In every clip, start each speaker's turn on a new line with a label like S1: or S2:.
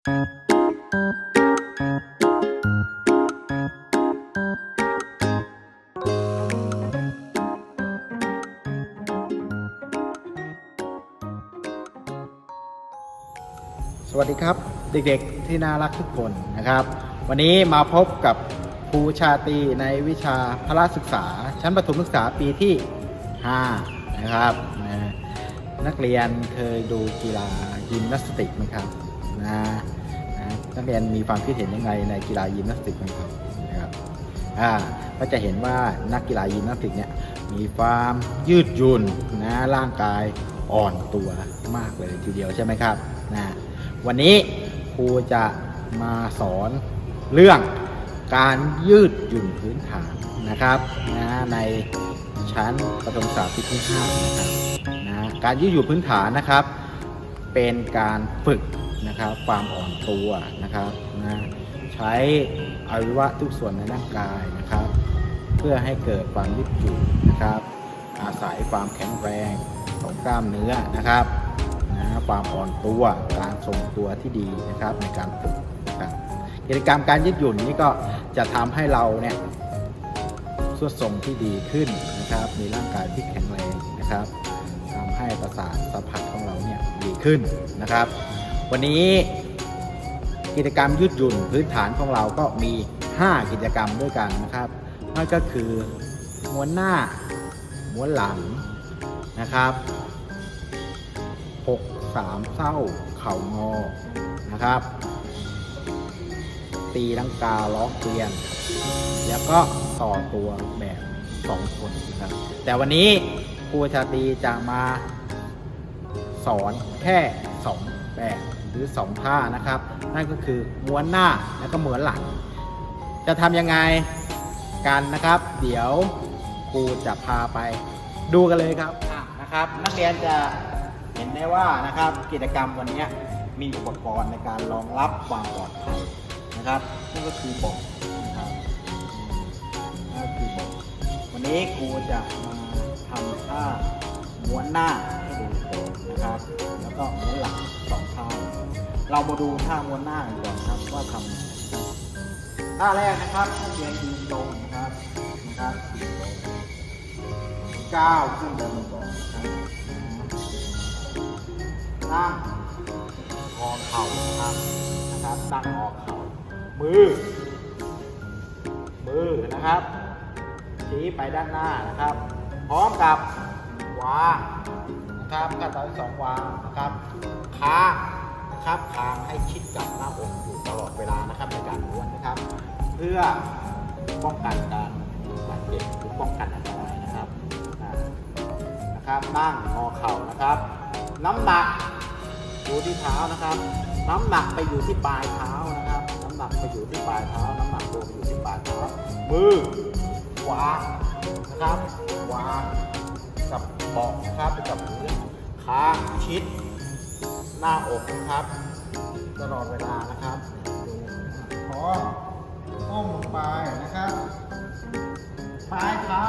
S1: สวัสดีครับ เด็กๆที่น่ารักทุกคนนะครับ วันนี้มาพบกับครูชาตีในวิชาพละศึกษา ชั้นประถมศึกษาปีที่ 5 นะครับนะนักเรียนเคยดูกีฬายิมนาสติกไหมครับ นะนะนักเรียนมีความคิดเห็นยังไงในกีฬายิมนาสติกไหมครับนะครับอ่าก็จะเห็นว่านักกีฬายิมนาสติกเนี่ยมีความยืดหยุ่นนะร่างกายอ่อนตัวมากเลยทีเดียวใช่ไหมครับนะวันนี้ครูจะมาสอนเรื่องการยืดหยุ่นพื้นฐานนะครับนะในชั้นประถมศึกษาปีที่5นะครับนะการยืดหยุ่นพื้นฐานนะครับ เป็นการฝึก นะครับความอ่อนตัวนะครับนะใช้อวัยวะทุกส่วนในร่างกายนะครับ เพื่อให้เกิดความยืดหยุ่นนะครับ อาศัยความแข็งแรงของกล้ามเนื้อนะครับนะความอ่อนตัวการทรงตัวที่ดีนะครับในการฝึกนะครับกิจกรรมการยืดหยุ่นนี้ก็จะทำให้เราเนี่ยสวดทรงที่ดีขึ้นนะครับ มีร่างกายที่แข็งแรงนะครับทำให้ประสาทสัมผัสของเราเนี่ยดีขึ้นนะครับ วันนี้กิจกรรมยืดหยุ่นพื้นฐานของเราก็มี 5 กิจกรรมด้วยกันนะครับนั่นก็คือม้วนหน้าม้วนหลังนะครับหกสามเศร้าเข่างอนะครับ ตีลังกาล้อเกวียน แล้วก็ต่อตัวแบบสองคนนะครับแต่วันนี้ครูชาตรีจะมาสอนแค่สองแบบ หรือสองท่านะครับ นั่นก็คือม้วนหน้าแล้วก็ม้วนหลัง จะทำยังไงกันนะครับ เดี๋ยวครูจะพาไปดูกันเลยครับนะครับ นักเรียนจะเห็นได้ว่านะครับกิจกรรมวันนี้มีอุปกรณ์ในการรองรับความปลอดภัยนะครับนั่นก็คือบอกนะครับนั่นคือบอกวันนี้ครูจะมาทำท่าม้วนหน้าให้ดูก่อนนะครับ แล้วก็ม้วนหลังสองท่า เรามาดูท่าม้วนหน้ากันก่อนครับว่าทำท่าแรกนะครับให้เรียนยืนตรงนะครับนะครับยืนตรงก้าวขึ้นไปบนก่อนนะครับนั่งงอเข่านะครับนะครับนั่งงอเข่ามือ มือนะครับชี้ไปด้านหน้านะครับ พร้อมกับวางนะครับขั้นตอนที่สองวางนะครับค้าง นะครับคางให้ชิดกับหน้าอกอยู่ตลอดเวลานะครับในการม้วนนะครับ เพื่อป้องกันการบาดเจ็บหรือป้องกันอันตรายนะครับนะครับนั่งงอเข่านะครับ น้ำหนักอยู่ที่เท้านะครับ น้ำหนักไปอยู่ที่ปลายเท้านะครับ น้ำหนักไปอยู่ที่ปลายเท้า น้ำหนักรวมอยู่ที่ปลายเท้ามือวางนะครับวางกับเบาะนะครับกับพื้นค้างชิด หน้าอกนะครับ ตลอดเวลานะครับดูพร้อมก้มลงไปนะครับ ปลายเท้า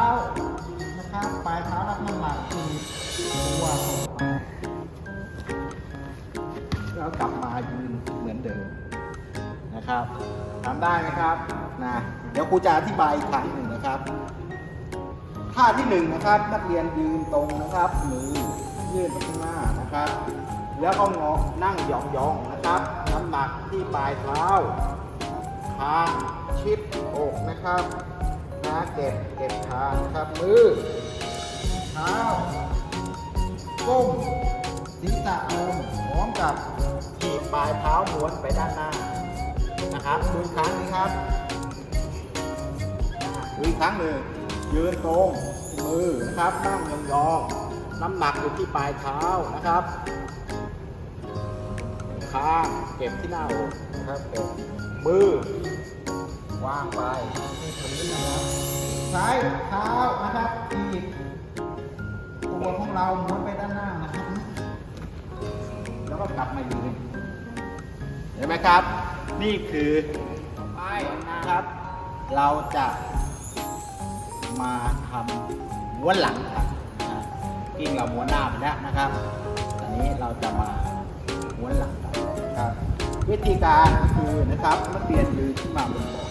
S1: นะครับ ปลายเท้ารับน้ำหนักคือตัวลงไปแล้วกลับมายืนเหมือนเดิมนะครับทำได้ไหมครับนะเดี๋ยวครูจะอธิบายอีกครั้งหนึ่งนะครับท่าที่หนึ่งนะครับ นักเรียนยืนตรงนะครับมือยื่นไปข้างหน้านะครับ แล้วก็งอนั่งยองๆนะครับน้ำหนักที่ปลายเท้าคางชิดอกนะครับนะเก็บเก็บคางนะครับมือเท้าก้มศีรษะลงพร้อมกับถีบปลายเท้าม้วนไปด้านหน้านะครับดูอีกครั้งนี้ครับดูอีกครั้งหนึ่งยืนตรงมือนะครับนั่งยองๆน้ำหนักอยู่ที่ปลายเท้านะครับ ค้างเก็บที่หน้าอกนะครับเก็บมือวางไปที่พื้นนะครับใช้เท้านะครับทีบตัวของเราม้วนไปด้านหน้านะครับแล้วก็กลับมายืนเห็นไหมครับ นี่คือต่อไปนะครับ เราจะมาทำม้วนหลังกันนะกิ้งเราม้วนหน้าไปแล้วนะครับ อันนี้เราจะมาม้วนหลังกั นะครับ วิธีการคือนะครับนักเรียนยืนขึ้นมาบนเบาะ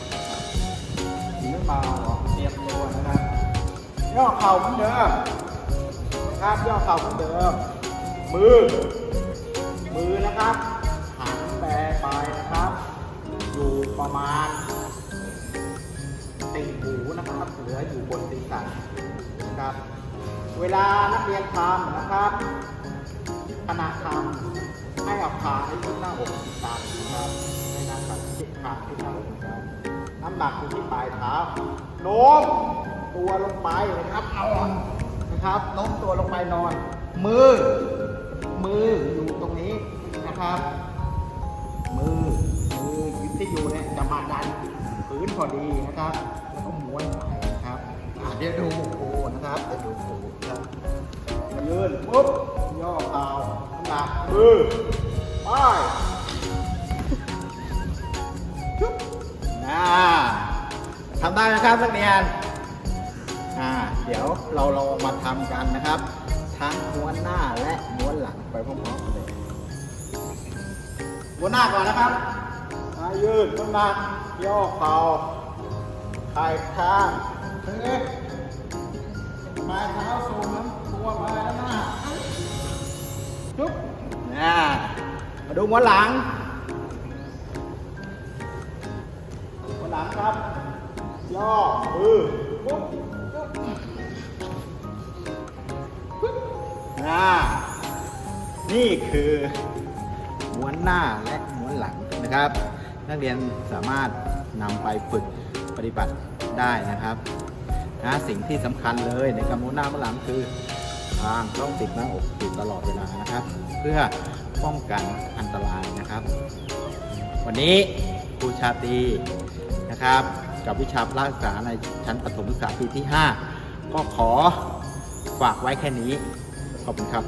S1: ยืนขึ้นมาเบาะเตรียมตัวนะครับย่อเข่าเหมือนเดิมนะครับย่อเข่าเหมือนเดิม มือ มือนะครับหันแบไปนะครับ อยู่ประมาณติ่งหูนะครับเหลืออยู่บนศีรษะนะครับ เวลานักเรียนทำนะครับ ขณะทำให้อาขาให้ขึ้นหน้าอกต่ำนะครับให้น้าขาที่ขาขึ้นหน้าอกนะครับน้ำหนักอยู่ที่ปลายเท้าโน้มตัวลงไปนะครับเอานะครับโน้มตัวลงไปนอน มือ มืออยู่ตรงนี้นะครับ มือมือที่อยู่เนี่ยจะมาดันพื้นพอดีนะครับแล้วก็ม้วนไปนะครับเดี๋ยวดูครูนะครับเดี๋ยวดูครูนะครับมายืนปุ๊บย่อขา หนักมือไปน่าทำได้นะครับนักเรียนอ่าเดี๋ยวเราลองมาทำกันนะครับ ทั้งม้วนหน้าและม้วนหลังไปพร้อมๆกันเลยม้วนหน้าก่อนนะครับอ่ายืนน้นักย่อเข่าไข่ข้างเฮ้ยปลายเท้าสูงน้ำตัวมา มาดูหัวหลังหัวหลังครับ ย่อมือปุ๊บปุ๊บปุ๊บน่านี่คือม้วนหน้าและม้วนหลังนะครับ นักเรียนสามารถนำไปฝึกปฏิบัติได้นะครับนะสิ่งที่สำคัญเลยในการม้วนหน้าม้วนหลังคือทางต้องติดหน้าอกติดตลอดเวลานะครับ เพื่อ ป้องกันอันตรายนะครับ วันนี้ครูชาตีนะครับ กับวิชาพละศึกษาในชั้นประถมศึกษาปีที่ 5 ก็ขอฝากไว้แค่นี้ ขอบคุณครับ